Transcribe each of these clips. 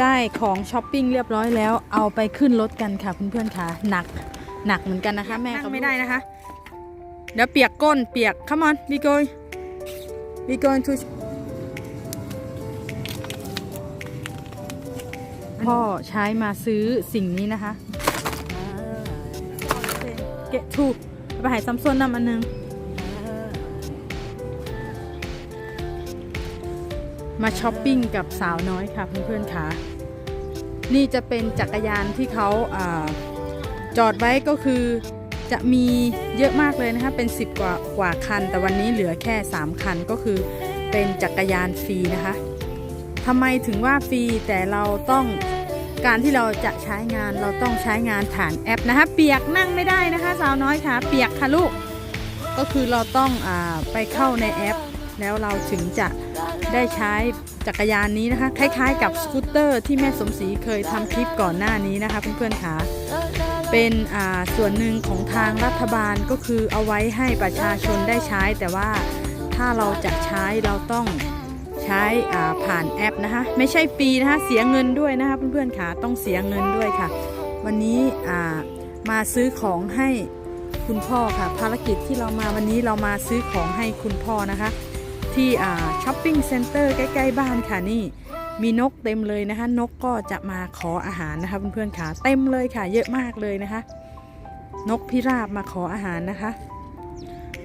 ได้ของช้อปปิ้งเรียบร้อยแล้ว เอาไปขึ้นรถกันค่ะเพื่อนๆค่ะหนักหนักเหมือนกันนะคะ แม่ก็ไม่ได้นะคะ เดี๋ยวเปียกก้นเปียก come on we go we going to พ่อใช้มาซื้อสิ่งนี้นะคะ เกะทูไปหายซัมซุนน้ำอันหนึง มาช้อปปิ้งกับสาวน้อยค่ะเพื่อนๆค่ะ นี่จะเป็นจักรยานที่เขาอาจอดไว้ก็คือจะมีเยอะมากเลยนะคะ เป็น 10 กว่ากว่าคัน แต่วันนี้เหลือแค่ 3 คันก็คือเป็นจักรยานฟรีนะคะทำไมถึงว่าฟรีแต่เราต้องการที่เราจะใช้งานเราต้องใช้งานผ่านแอปนะคะ เปียกนั่งไม่ได้นะคะ สาวน้อยค่ะ เปียกค่ะลูก ก็คือเราต้องอไปเข้าในแอป แล้วเราถึงจะได้ใช้จักรยานนี้นะคะ คล้ายๆ กับสกูตเตอร์ที่แม่สมศรีเคยทำคลิปก่อนหน้านี้นะคะเพื่อนๆค่ะเป็นส่วนหนึ่งของทางรัฐบาลก็คือเอาไว้ให้ประชาชนได้ใช้ แต่ว่าถ้าเราจะใช้เราต้องใช้ผ่านแอปนะคะ ไม่ใช่ฟรีนะคะเสียเงินด้วยนะคะเพื่อนๆค่ะต้องเสียเงินด้วยค่ะ วันนี้มาซื้อของให้คุณพ่อค่ะ ภารกิจที่เรามาวันนี้เรามาซื้อของให้คุณพ่อนะคะ ที่ช้อปปิ้งเซ็นเตอร์ใกล้ ๆ บ้านค่ะนี่มีนกเต็มเลยนะคะ นกก็จะมาขออาหารนะคะเพื่อนๆค่ะเต็มเลยค่ะ เยอะมากเลยนะคะ นกพิราบมาขออาหารนะคะ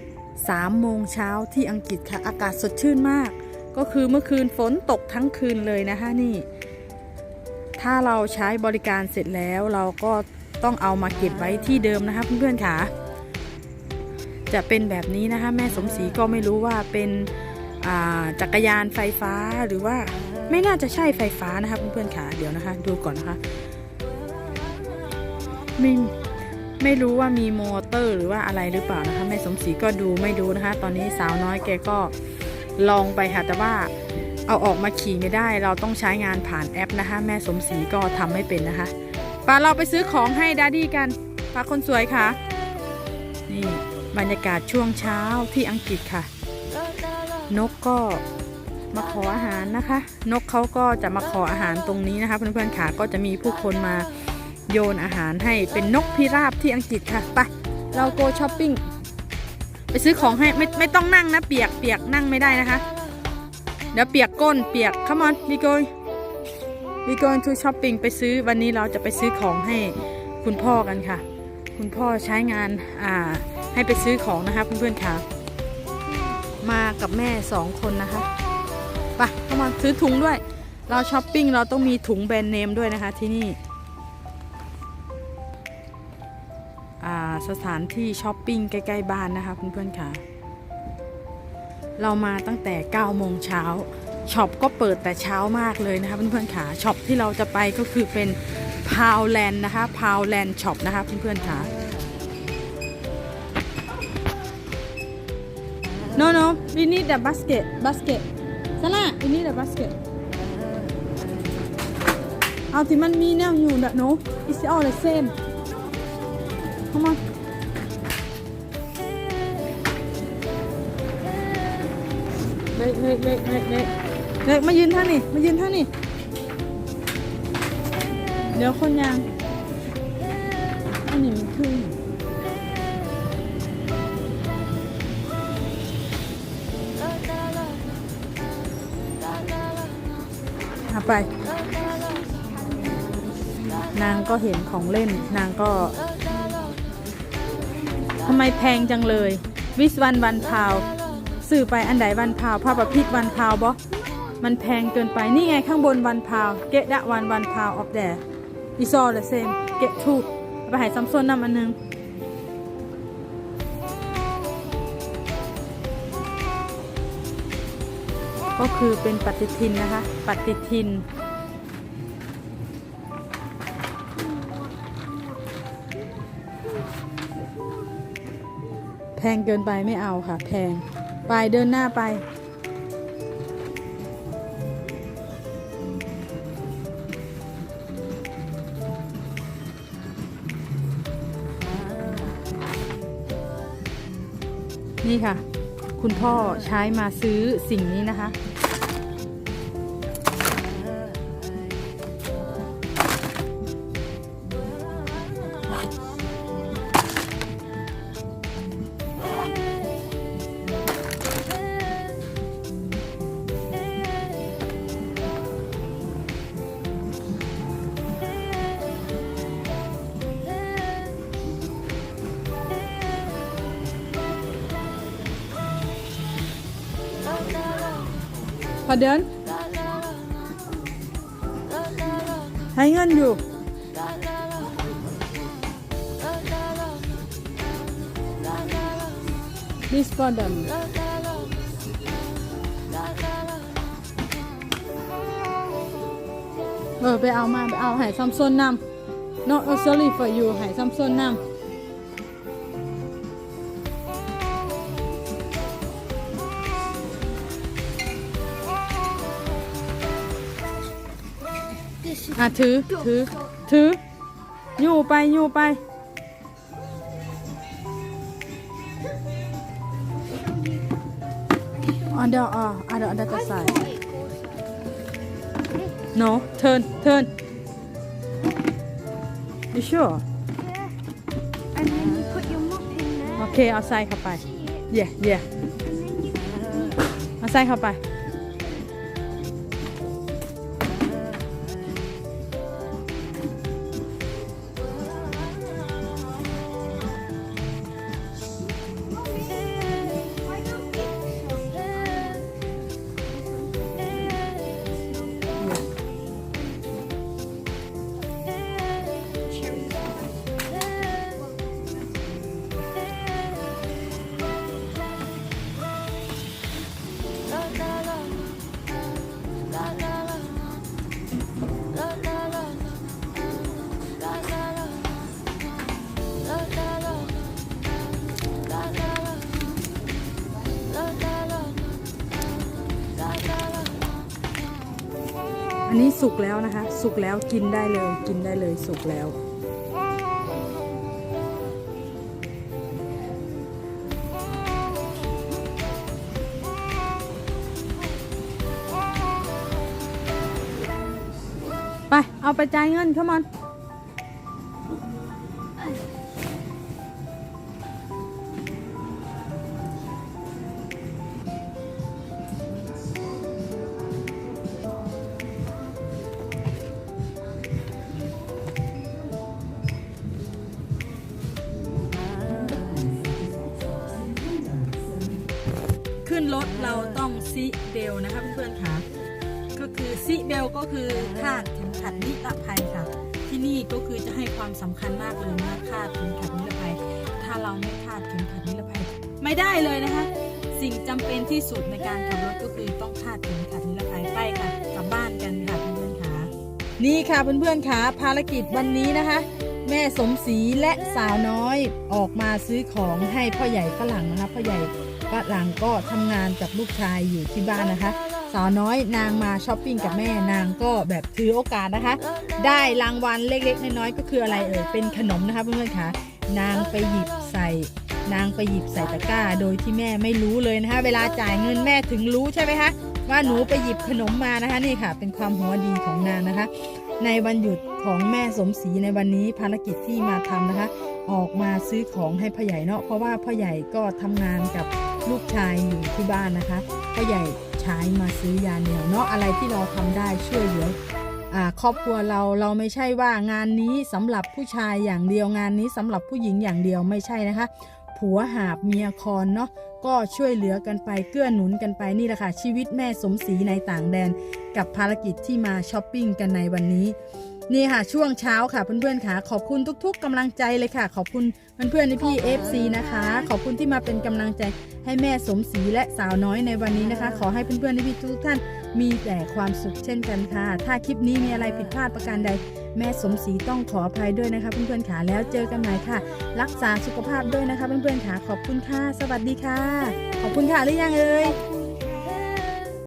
3โมงเช้าที่อังกฤษค่ะ อากาศสดชื่นมาก ก็คือเมื่อคืนฝนตกทั้งคืนเลยนะคะนี่ ถ้าเราใช้บริการเสร็จแล้วเราก็ต้องเอามาเก็บไว้ที่เดิมนะคะเพื่อนๆค่ะ จะเป็นแบบนี้นะคะ แม่สมศรีก็ไม่รู้ว่าเป็น จักรยานไฟฟ้าหรือว่าไม่น่าจะใช่ไฟฟ้านะคะเพื่อนๆค่ะเดี๋ยวนะคะ ดูก่อนนะคะไม่ไม่รู้ว่ามีมอเตอร์หรือว่าอะไรหรือเปล่านะคะแม่สมศรีก็ดูไม่ดูนะคะ ตอนนี้สาวน้อยแกก็ลองไปค่ะแต่ว่าเอาออกมาขี่ไม่ได้ เราต้องใช้งานผ่านแอปนะคะ แม่สมศรีก็ทำไม่เป็นนะคะปาเราไปซื้อของให้ดาดี้กันปาคนสวยค่ะ นี่บรรยากาศช่วงเช้าที่อังกฤษค่ะ นกก็มาขออาหารนะคะ นกเขาก็จะมาขออาหารตรงนี้นะคะ เพื่อนๆค่ะก็จะมีผู้คนมาโยนอาหารให้เป็นนกพิราบที่อังกฤษค่ะไปเราโกช้อปปิ้งไปซื้อของให้ไม่ไม่ต้องนั่งนะเปียกเปียกนั่งไม่ได้นะคะ เดี๋ยวเปียกก้นเปียก come on we go we go to shopping ไปซื้อวันนี้เราจะไปซื้อของให้คุณพ่อกันค่ะ คุณพ่อใช้งานอ่าให้ไปซื้อของนะคะเพื่อนๆค่ะ มากับแม่สองคนนะคะไปเข้ามาซื้อถุงด้วย เราช้อปปิ้งเราต้องมีถุงแบรนด์เนมด้วยนะคะที่นี่อ่าสถานที่ช้อปปิ้งใกล้ ๆ บ้านนะคะเพื่อนๆค่ะ เรามาตั้งแต่9โมงเช้าช็อปก็เปิดแต่เช้ามากเลยนะคะเพื่อนๆค่ะช็อปที่เราจะไปก็คือเป็นพาวแลนด์นะคะพาวแลนด์ช็อปนะคะเพื่อนๆค่ะ No, no, we need the basket. Basket. Sana, we need a basket. เอาที่มันมีแนวอยู่นะ no it's all the same come on เล็กเล็กเล็กเล็กเล็กเล็กมายืนท่างนี่มายืนท่างนี่เดี๋ยวคนยางอันนี้มันขึ้น เอาไป นางก็เห็นของเล่น นางก็ทำไมแพงจังเลย วิสวันวันพาวสื่อไปอันใดวันพาวผ้าประพิษวันพาวบอมันแพงเกินไปนี่ไงข้างบนวันพาวเกะดะวันวันพาวออฟแดอีซอลเซมเกะทูไปหายซัมซุนนำอันหนึง ก็คือเป็นปฏิทินนะคะ ปฏิทิน แพงเกินไปไม่เอาค่ะ แพง ไปเดินหน้าไปนี่ค่ะ คุณพ่อใช้มาซื้อสิ่งนี้นะคะ อเดินให้เงินอยู่ This for them เออไปเอามาไปเอาใหายซัมซุนนำ not sorry for you ใหา อะถือถือถืออยู่ไปอยู่ไป on the uh, other other side no turn turn you sure And then you put your mop in there. โอเคเอาใส่เข้าไป yeah yeah เอาใส่เข้าไป นี้สุกแล้วนะคะ สุกแล้วกินได้เลยกินได้เลยสุกแล้ว ไป เอาไปจ่ายเงินเข้ามา ขึ้นรถเราต้องซีเบลนะคะเพื่อนๆค่ะก็คือซีเบลก็คือคาดเข็มขัดนิรภัยค่ะ ที่นี่ก็คือจะให้ความสำคัญมากเลยนะคาดเข็มขัดนิรภัย ถ้าเราไม่คาดเข็มขัดนิรภัย ไม่ได้เลยนะคะ สิ่งจำเป็นที่สุดในการขับรถก็คือต้องคาดเข็มขัดนิรภัยไปค่ะกลับบ้านกันค่ะเพื่อนๆค่ะนี่ค่ะเพื่อนๆค่ะภารกิจวันนี้นะคะ แม่สมศรีและสาวน้อยออกมาซื้อของให้พ่อใหญ่ฝรั่งนะคะพ่อใหญ่ ฝรั่งก็ทำงานกับลูกชายอยู่ที่บ้านนะคะ สาวน้อยนางมาช้อปปิ้งกับแม่นางก็แบบถือโอกาสนะคะ ได้รางวัลเล็กๆน้อยๆก็คืออะไรเอ่ยเป็นขนมนะคะเพื่อนๆค่ะนางไปหยิบใส่ นางไปหยิบใส่ตะกร้า โดยที่แม่ไม่รู้เลยนะคะ เวลาจ่ายเงินแม่ถึงรู้ใช่ไหมคะว่าหนูไปหยิบขนมมานะคะนี่ค่ะ เป็นความหัวดีของนางนะคะ ในวันหยุดของแม่สมศรีในวันนี้ภารกิจที่มาทำนะคะ ออกมาซื้อของให้พ่อใหญ่เนาะเพราะว่าพ่อใหญ่ก็ทำงานกับ ลูกชายอยู่ที่บ้านนะคะพ่อใหญ่ใช้มาซื้อยาเหนียวเนาะอะไรที่เราทำได้ช่วยเหลือครอบครัวเราเราไม่ใช่ว่างานนี้สำหรับผู้ชายอย่างเดียวงานนี้สำหรับผู้หญิงอย่างเดียวไม่ใช่นะคะ ผัวหาบเมียคอนเนาะก็ช่วยเหลือกันไปเกื้อหนุนกันไปนี่แหละค่ะชีวิตแม่สมศรีในต่างแดน กับภารกิจที่มาช้อปปิ้งกันในวันนี้ นี่ค่ะช่วงเช้าค่ะเพื่อนๆค่ะ ขอบคุณทุก ๆกำลังใจเลยค่ะ ขอบคุณเพื่อนๆในพี่ๆ FC นะคะ ขอบคุณที่มาเป็นกำลังใจให้แม่สมศรีและสาวน้อยในวันนี้นะคะ ขอให้เพื่อนๆในพี่ทุกท่านมีแต่ความสุขเช่นกันค่ะ ถ้าคลิปนี้มีอะไรผิดพลาดประการใด แม่สมศรีต้องขออภัยด้วยนะคะเพื่อนๆค่ะแล้วเจอกันใหม่ค่ะ รักษาสุขภาพด้วยนะคะเพื่อนๆค่ะขอบคุณค่ะ สวัสดีค่ะ ขอบคุณค่ะหรือยังเอ่ย